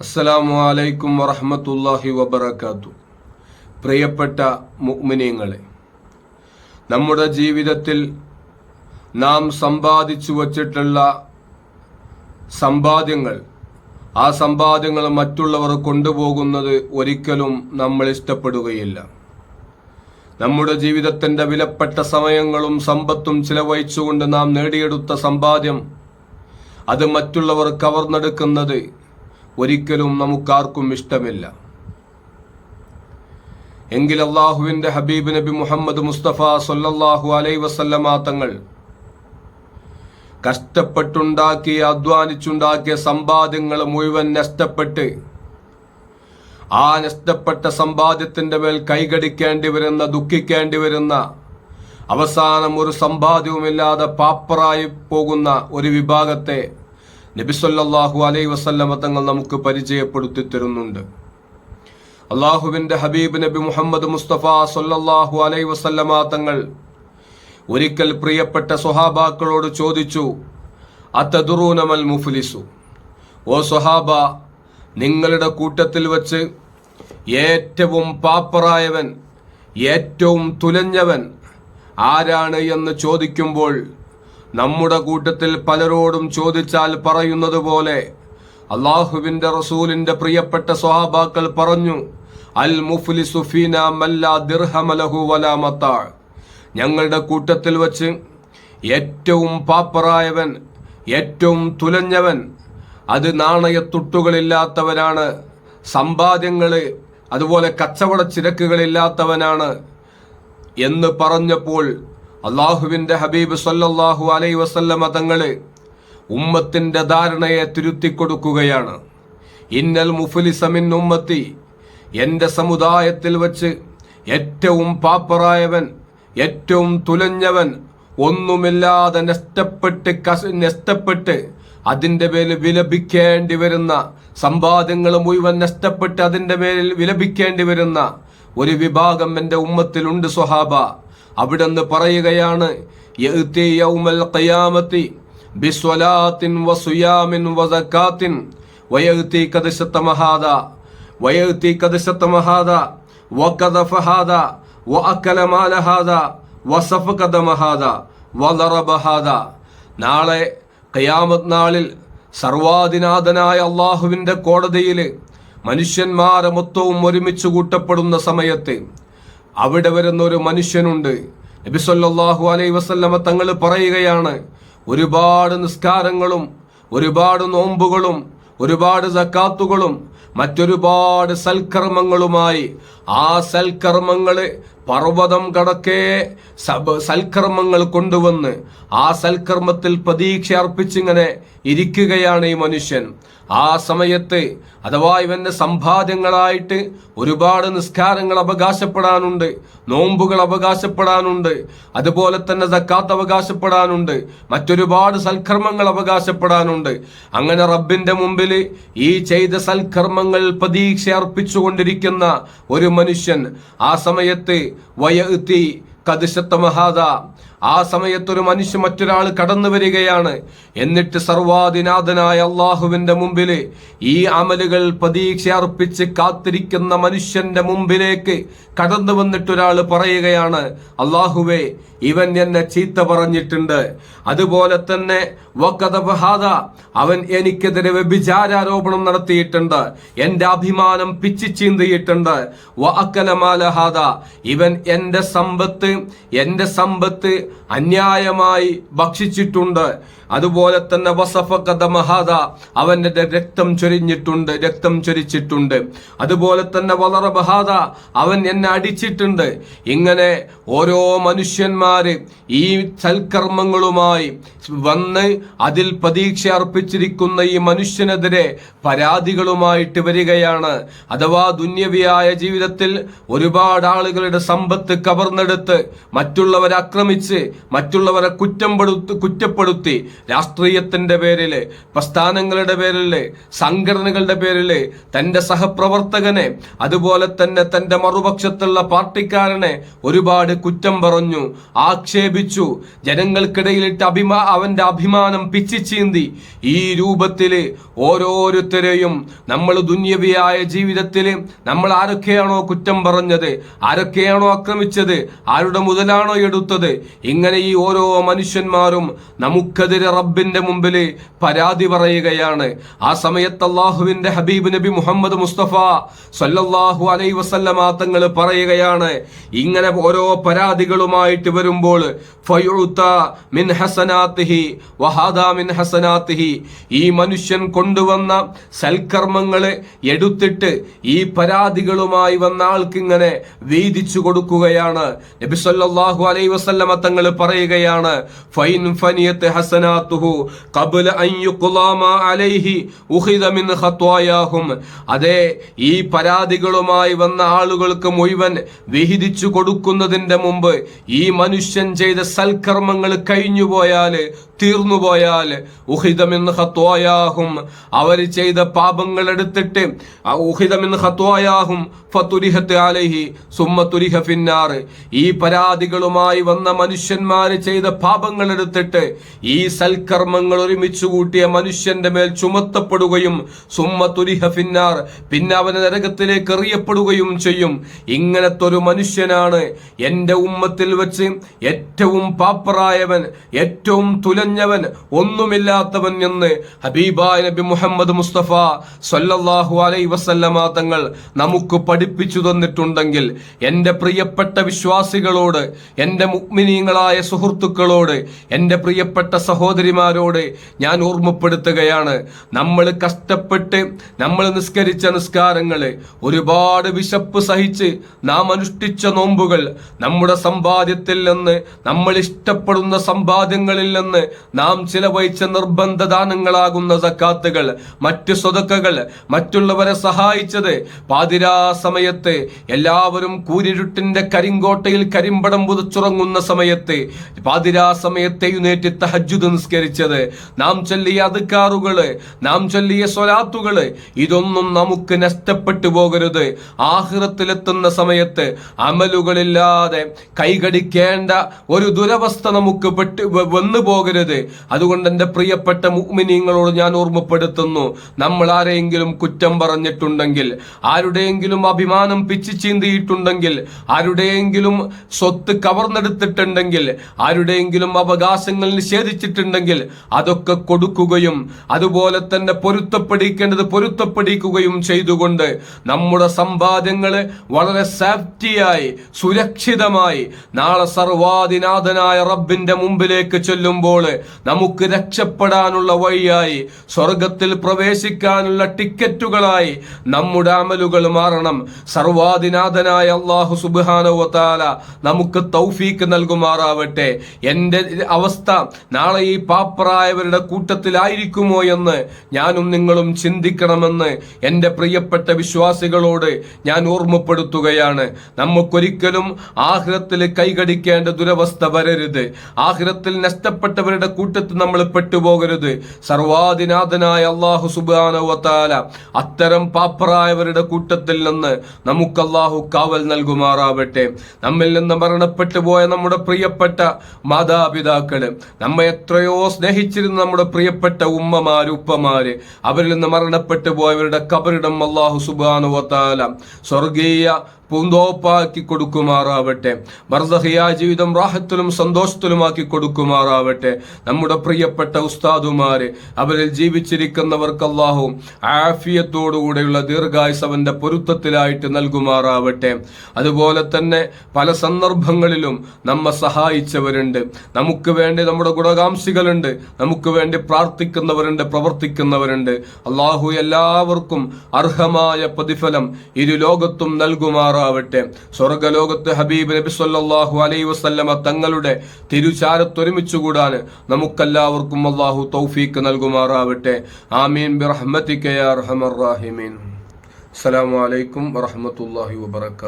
അസ്സലാമു അലൈക്കും വറഹമത്തല്ലാഹി വബർക്കാത്തു പ്രിയപ്പെട്ട മുഅ്മിനീങ്ങളെ നമ്മുടെ ജീവിതത്തിൽ നാം സമ്പാദിച്ചു വച്ചിട്ടുള്ള സമ്പാദ്യങ്ങൾ ആ സമ്പാദ്യങ്ങൾ മറ്റുള്ളവർ കൊണ്ടുപോകുന്നത് ഒരിക്കലും നമ്മൾ ഇഷ്ടപ്പെടുകയില്ല. നമ്മുടെ ജീവിതത്തിന്റെ വിലപ്പെട്ട സമയങ്ങളും സമ്പത്തും ചിലവഴിച്ചുകൊണ്ട് നാം നേടിയെടുത്ത സമ്പാദ്യം അത് മറ്റുള്ളവർ കവർന്നെടുക്കുന്നത് ഒരിക്കലും നമുക്കാർക്കും ഇഷ്ടമില്ല. എങ്കിൽ അള്ളാഹുവിന്റെ ഹബീബ് നബി മുഹമ്മദ് മുസ്തഫ സൊല്ലാഹു അലൈ വസല്ലമ തങ്ങൾ കഷ്ടപ്പെട്ടുണ്ടാക്കിയ അധ്വാനിച്ചുണ്ടാക്കിയ സമ്പാദ്യങ്ങൾ മുഴുവൻ നഷ്ടപ്പെട്ട് ആ നഷ്ടപ്പെട്ട സമ്പാദ്യത്തിന്റെ മേൽ കൈകടിക്കേണ്ടി വരുന്ന ദുഃഖിക്കേണ്ടി വരുന്ന അവസാനം ഒരു സമ്പാദ്യവുമില്ലാതെ പാപ്പറായി പോകുന്ന ഒരു വിഭാഗത്തെ നബിസൊല്ലാഹു അലൈ വസല്ലമ തങ്ങൾ നമുക്ക് പരിചയപ്പെടുത്തി തരുന്നുണ്ട്. അള്ളാഹുവിന്റെ ഹബീബ് നബി മുഹമ്മദ് മുസ്തഫ സൊല്ലാഹു അലൈ വസല്ലമ തങ്ങൾ ഒരിക്കൽ പ്രിയപ്പെട്ട സ്വഹാബാക്കളോട് ചോദിച്ചു അത്തദുറൂനമൽ മുഫ്ലിസു? ഓ സ്വഹാബ നിങ്ങളുടെ കൂട്ടത്തിൽ വച്ച് ഏറ്റവും പാപ്പറായവൻ ഏറ്റവും തുലഞ്ഞവൻ ആരാണ്? എന്ന് ചോദിക്കുമ്പോൾ നമ്മുടെ കൂട്ടത്തിൽ പലരോടും ചോദിച്ചാൽ പറയുന്നത് പോലെ അള്ളാഹുവിന്റെ റസൂലിന്റെ പ്രിയപ്പെട്ട സ്വഹാബാക്കൾ പറഞ്ഞു അൽ മുഫ്ലി സുഫീന മല്ല ദിർഹമലഹു വലാമത്താ ഞങ്ങളുടെ കൂട്ടത്തിൽ വച്ച് ഏറ്റവും പാപ്പറായവൻ ഏറ്റവും തുലഞ്ഞവൻ അത് നാണയത്തുട്ടുകളില്ലാത്തവനാണ് സമ്പാദ്യങ്ങൾ അതുപോലെ കച്ചവട ചിരക്കുകളില്ലാത്തവനാണ് എന്ന് പറഞ്ഞപ്പോൾ അള്ളാഹുവിന്റെ ഹബീബ് സല്ലല്ലാഹു അലൈ വസല്ലമ തങ്ങൾ ഉമ്മത്തിന്റെ ധാരണയെ തിരുത്തിക്കൊടുക്കുകയാണ്. ഇന്നൽ മുഫുലിസമിൻ ഉമ്മത്തി എന്റെ സമുദായത്തിൽ വച്ച് ഏറ്റവും പാപ്പറായവൻ ഏറ്റവും തുലഞ്ഞവൻ ഒന്നുമില്ലാതെ നഷ്ടപ്പെട്ട് നഷ്ടപ്പെട്ട് അതിന്റെ പേരിൽ വിലപിക്കേണ്ടി വരുന്ന സമ്പാദ്യങ്ങൾ മുഴുവൻ നഷ്ടപ്പെട്ട് അതിന്റെ പേരിൽ വിലപിക്കേണ്ടി വരുന്ന ഒരു വിഭാഗം എന്റെ ഉമ്മത്തിലുണ്ട് സ്വഹാബ. അവിടെന്ന് പറയുകയാണ് നാളെ ഖിയാമത്ത് നാളിൽ സർവാധിനാഥനായ അള്ളാഹുവിന്റെ കോടതിയിൽ മനുഷ്യന്മാരെ മൊത്തവും ഒരുമിച്ച് കൂട്ടപ്പെടുന്ന സമയത്ത് അവിടെ വരുന്ന ഒരു മനുഷ്യനുണ്ട്. നബി സല്ലല്ലാഹു അലൈഹി വസല്ലമ തങ്ങൾ പറയുകയാണ് ഒരുപാട് നിസ്കാരങ്ങളും ഒരുപാട് നോമ്പുകളും ഒരുപാട് സക്കാത്തുകളും മറ്റൊരുപാട് സൽക്കർമ്മങ്ങളുമായി ആ സൽക്കർമ്മങ്ങൾ പർവതം കടക്കെ സൽക്കർമ്മങ്ങൾ കൊണ്ടുവന്ന് ആ സൽക്കർമ്മത്തിൽ പ്രതീക്ഷ അർപ്പിച്ചിങ്ങനെ ഇരിക്കുകയാണ് ഈ മനുഷ്യൻ. ആ സമയത്ത് അഥവാ ഇവന്റെ സമ്പാദ്യങ്ങളായിട്ട് ഒരുപാട് നിസ്കാരങ്ങൾ അവകാശപ്പെടാനുണ്ട് നോമ്പുകൾ അവകാശപ്പെടാനുണ്ട് അതുപോലെ തന്നെ സക്കാത്ത് അവകാശപ്പെടാനുണ്ട് മറ്റൊരുപാട് സൽക്കർമ്മങ്ങൾ അവകാശപ്പെടാനുണ്ട്. അങ്ങനെ റബ്ബിന്റെ മുമ്പിൽ ഈ ചെയ്ത സൽക്കർമ്മങ്ങൾ പ്രതീക്ഷ അർപ്പിച്ചുകൊണ്ടിരിക്കുന്ന ഒരു മനുഷ്യൻ ആ സമയത്ത് വയത്തി കതിശത്തമഹാദ ആ സമയത്തൊരു മനുഷ്യ മറ്റൊരാൾ കടന്നു വരികയാണ്. എന്നിട്ട് സർവാധിനാഥനായ അള്ളാഹുവിന്റെ മുമ്പിൽ ഈ അമലുകൾ പ്രതീക്ഷ അർപ്പിച്ച് കാത്തിരിക്കുന്ന മനുഷ്യന്റെ മുമ്പിലേക്ക് കടന്നു വന്നിട്ടൊരാൾ പറയുകയാണ് അള്ളാഹുവേ ഇവൻ എന്നെ ചീത്ത പറഞ്ഞിട്ടുണ്ട്. അതുപോലെ തന്നെ അവൻ എനിക്കെതിരെ വ്യഭിചാരാരോപണം നടത്തിയിട്ടുണ്ട്. എന്റെ അഭിമാനം പിച്ചു ചീന്തിയിട്ടുണ്ട്. ഇവൻ എന്റെ സമ്പത്ത് എന്റെ സമ്പത്ത് അന്യായമായി ഭക്ഷിച്ചിട്ടുണ്ട്. അതുപോലെ തന്നെ വസഫക്കഥ മഹാദ അവന്റെ രക്തം ചൊരിഞ്ഞിട്ടുണ്ട് രക്തം ചൊരിച്ചിട്ടുണ്ട്. അതുപോലെ തന്നെ വളറ ബഹാദ അവൻ എന്നെ അടിച്ചിട്ടുണ്ട്. ഇങ്ങനെ ഓരോ മനുഷ്യന്മാര് ഈ സൽക്കർമ്മങ്ങളുമായി വന്ന് അതിൽ പ്രതീക്ഷ അർപ്പിച്ചിരിക്കുന്ന ഈ മനുഷ്യനെതിരെ പരാതികളുമായിട്ട് വരികയാണ്. അഥവാ ദുന്യവിയായ ജീവിതത്തിൽ ഒരുപാട് ആളുകളുടെ സമ്പത്ത് കവർന്നെടുത്ത് മറ്റുള്ളവരെ ആക്രമിച്ച് മറ്റുള്ളവരെ കുറ്റപ്പെടുത്തി കുറ്റപ്പെടുത്തി രാഷ്ട്രീയത്തിന്റെ പേരിൽ പ്രസ്ഥാനങ്ങളുടെ പേരിൽ സംഘടനകളുടെ പേരിൽ തന്റെ സഹപ്രവർത്തകനെ അതുപോലെ തന്നെ തന്റെ മറുപക്ഷത്തുള്ള പാർട്ടിക്കാരനെ ഒരുപാട് കുറ്റം പറഞ്ഞു ആക്ഷേപിച്ചു. ജനങ്ങൾക്കിടയിലിട്ട് അഭിമാ അവന്റെ അഭിമാനം പിച്ചിച്ചീന്തി ഈ രൂപത്തിൽ ഓരോരുത്തരെയും നമ്മൾ ദുന്യവിയായ ജീവിതത്തിൽ നമ്മൾ ആരൊക്കെയാണോ കുറ്റം പറഞ്ഞത് ആരൊക്കെയാണോ ആക്രമിച്ചത് ആരുടെ മുതലാണോ എടുത്തത് ഇങ്ങനെ ഈ ഓരോ മനുഷ്യന്മാരും നമുക്കെതിരെ റബ്ബിന്റെ മുമ്പിൽ പരാതി പറയുകയാണ്. ആ സമയത്ത് അള്ളാഹുവിന്റെ ഹബീബ് നബി മുഹമ്മദ് മുസ്തഫ സല്ലല്ലാഹു അലൈ വസല്ലമ തങ്ങൾ പറയുകയാണ് ഇങ്ങനെ ഓരോ പരാതികളുമായിട്ട് വരുമ്പോൾ മിൻ ഹസനാത്തിഹി വഹാദാ മിൻ ഹസനാത്തിഹി ഈ മനുഷ്യൻ കൊണ്ടുവന്ന സൽക്കർമ്മങ്ങൾ എടുത്തിട്ട് ഈ പരാതികളുമായി വന്ന ആൾക്കിങ്ങനെ വീതിച്ചു കൊടുക്കുകയാണ്. നബി സല്ലല്ലാഹു അലൈ വസല്ലമ തങ്ങൾ പറയുകയാണ് ഫൈൻ ഫനിയത്ത് ഹസനാത്തുഹു മാ അലൈഹി ഉഖിദ മിൻ ഖത്വായാഹും. അതെ ഈ പരാതികളുമായി വന്ന ആളുകൾക്ക് മുഴുവൻ വിഹിതിച്ചു കൊടുക്കുന്നതിന്റെ മുമ്പ് ഈ മനുഷ്യൻ ചെയ്ത സൽക്കർമ്മങ്ങൾ കഴിഞ്ഞുപോയാൽ തീർന്നുപോയാൽ ഉഹിതമെന്ന് ഹത്വായാഹും അവർ ചെയ്ത പാപങ്ങൾ എടുത്തിട്ട് ഉഹിതമെന്ന് ഹത്വായാഹും ഫതുരിഹത്ത് അലൈഹി സുമ്മത്തുരിഹ ഫിന്നാർ. ഈ പരാതികളുമായി വന്ന മനുഷ്യന്മാർ ചെയ്ത പാപങ്ങൾ എടുത്തിട്ട് ഈ സൽക്കർമ്മങ്ങൾ ഒരുമിച്ച് കൂട്ടിയ മനുഷ്യന്റെ മേൽ ചുമത്തപ്പെടുകയും സുമ ഫിന്നാർ പിന്നെ അവന് നരകത്തിലേക്ക് എറിയപ്പെടുകയും ചെയ്യും. ഇങ്ങനത്തെ ഒരു മനുഷ്യനാണ് എന്റെ ഉമ്മത്തിൽ വെച്ച് ഏറ്റവും പാപ്പറായവൻ ഏറ്റവും തുലഞ്ഞവൻ ഒന്നുമില്ലാത്തവൻ എന്ന് ഹബീബായ നബി മുഹമ്മദ് മുസ്തഫ സല്ലല്ലാഹു അലൈ വസല്ലമ തങ്ങൾ നമുക്ക് പഠിപ്പിച്ചു തന്നിട്ടുണ്ടെങ്കിൽ എന്റെ പ്രിയപ്പെട്ട വിശ്വാസികളോട് എന്റെ മുഗ്മിനീങ്ങളായ സുഹൃത്തുക്കളോട് എന്റെ പ്രിയപ്പെട്ട സഹോദരിമാരോട് ഞാൻ ഓർമ്മപ്പെടുത്തുകയാണ്. നമ്മൾ കഷ്ടപ്പെട്ട് നമ്മൾ നിസ്കരിച്ച നിസ്കാരങ്ങൾ ഒരുപാട് വിശപ്പ് സഹിച്ച് നാം അനുഷ്ഠിച്ച നോമ്പുകൾ നമ്മുടെ സമ്പാദ്യത്തിൽ നിന്ന് നമ്മൾ ഇഷ്ടപ്പെടുന്ന സമ്പാദ്യങ്ങളിൽ നിന്ന് നാം ചിലവഴിച്ച നിർബന്ധ ദാനങ്ങളാകുന്ന സക്കാത്തുകൾ മറ്റു സ്വതക്കകൾ മറ്റുള്ളവരെ സഹായിച്ചത് പാതിരാ സമയത്ത് എല്ലാവരും കൂരിരുട്ടിന്റെ കരിങ്കോട്ടയിൽ കരിമ്പടം പുതച്ചുറങ്ങുന്ന സമയത്ത് പാതിരാ സമയത്ത് എഴുന്നേറ്റ് തഹജുദ് നിസ്കരിച്ചത്. നാം ചൊല്ലിയ അതുക്കാറുകൾ നാം ചൊല്ലിയ സ്വലാത്തുകൾ ഇതൊന്നും നമുക്ക് നഷ്ടപ്പെട്ടു പോകരുത്. ആഹൃത്തിലെത്തുന്ന സമയത്ത് അമലുകളില്ലാതെ കൈകടിക്കേണ്ട ഒരു ദുരവസ്ഥ നമുക്ക് പെട്ട് വന്നു പോകരുത്. അതുകൊണ്ട് എന്റെ പ്രിയപ്പെട്ട മുഗ്മിനിയങ്ങളോട് ഞാൻ ഓർമ്മപ്പെടുത്തുന്നു. നമ്മൾ ആരെയെങ്കിലും കുറ്റം പറഞ്ഞിട്ടുണ്ടെങ്കിൽ ആരുടെയെങ്കിലും അഭിമാനം പിച്ചു ചീന്തിയിട്ടുണ്ടെങ്കിൽ ആരുടെയെങ്കിലും സ്വത്ത് കവർന്നെടുത്തിട്ടുണ്ടെങ്കിൽ ആരുടെയെങ്കിലും അവകാശങ്ങൾ നിഷേധിച്ചിട്ടുണ്ടെങ്കിൽ അതൊക്കെ കൊടുക്കുകയും അതുപോലെ തന്നെ പൊരുത്തപ്പെടിക്കേണ്ടത് പൊരുത്തപ്പെടിക്കുകയും ചെയ്തുകൊണ്ട് നമ്മുടെ സമ്പാദ്യങ്ങൾ വളരെ സേഫ്റ്റിയായി സുരക്ഷിതമായി നാളെ സർവാധിനാഥനായ റബ്ബിന്റെ മുമ്പിലേക്ക് ചെല്ലുമ്പോൾ നമുക്ക് രക്ഷപ്പെടാനുള്ള വഴിയായി സ്വർഗത്തിൽ പ്രവേശിക്കാനുള്ള ടിക്കറ്റുകളായി നമ്മുടെ അമലുകൾ മാറണം. സർവാധിനാഥനായ അള്ളാഹു സുബാനോ താല നമുക്ക് തൗഫീക്ക് നൽകുമാറാവട്ടെ എന്റെ അവസ്ഥ നാളെ ഈ പാപ്പറായവരുടെ കൂട്ടത്തിലായിരിക്കുമോ എന്ന് ഞാനും നിങ്ങളും ചിന്തിക്കണമെന്ന് എന്റെ പ്രിയപ്പെട്ട വിശ്വാസികളോട് ഞാൻ ഓർമ്മപ്പെടുത്തുകയാണ്. നമുക്കൊരിക്കലും ആഹ്രത്തിൽ കൈകടിക്കേണ്ട ദുരവസ്ഥ വരരുത്. ആഹ്രത്തിൽ നഷ്ടപ്പെട്ടവരുടെ കൂട്ടത്തിൽ നമ്മൾ പെട്ടുപോകരുത്. സർവാധിനാഥനായ അള്ളാഹു സുബാനവത്താല അത്തരം പാപ്പറായവരുടെ കൂട്ടത്തിൽ നിന്ന് നമുക്ക് അള്ളാഹു കാവൽ നൽകുമാറാവട്ടെ. നമ്മിൽ നിന്ന് മരണപ്പെട്ടു പോയ നമ്മുടെ പ്രിയപ്പെട്ട മാതാപിതാക്കൾ. നമ്മെ എത്രയോ സ്നേഹിച്ചിരുന്ന നമ്മുടെ പ്രിയപ്പെട്ട ഉമ്മമാര് ഉപ്പമാര് അവരിൽ നിന്ന് മരണപ്പെട്ടു പോയവരുടെ കബറിടം അള്ളാഹു സുബാനുവത്താല സ്വർഗീയ പൂന്തോപ്പാക്കി കൊടുക്കുമാറാവട്ടെ. ബർദഹിയ ജീവിതം റാഹത്തിലും സന്തോഷത്തിലുമാക്കി കൊടുക്കുമാറാവട്ടെ. നമ്മുടെ പ്രിയപ്പെട്ട ഉസ്താദുമാര് അവരിൽ ജീവിച്ചിരിക്കുന്നവർക്ക് അള്ളാഹു ആഫിയത്തോടുകൂടെയുള്ള ദീർഘായുസ് അവന്റെ പൊരുത്തത്തിലായിട്ട് നൽകുമാറാവട്ടെ. അതുപോലെ തന്നെ പല സന്ദർഭങ്ങളിലും നമ്മെ സഹായിച്ചവരുണ്ട്. നമുക്ക് വേണ്ടി നമ്മുടെ ഗുണകാംക്ഷികളുണ്ട്. നമുക്ക് വേണ്ടി പ്രാർത്ഥിക്കുന്നവരുണ്ട് പ്രവർത്തിക്കുന്നവരുണ്ട്. അള്ളാഹു എല്ലാവർക്കും അർഹമായ പ്രതിഫലം ഇരു ലോകത്തും നൽകുമാറാവട്ടെ. നൽകുമാറാവട്ടെ സ്വർഗലോകത്ത് ഹബീബ് നബി സല്ലാഹു അലൈ വസല്ലമ തങ്ങളുടെ തിരുചാരത്തൊരുമിച്ചു കൂടാൻ നമുക്കെല്ലാവർക്കും അള്ളാഹു തൗഫീക്ക് നൽകുമാറാവട്ടെ. ആമീൻ ബിറഹ്മതിക യാ അർഹമർ റാഹിമീൻ. അസ്സലാമു അലൈക്കും വറഹ്മത്തുള്ളാഹി വബറകാതുഹു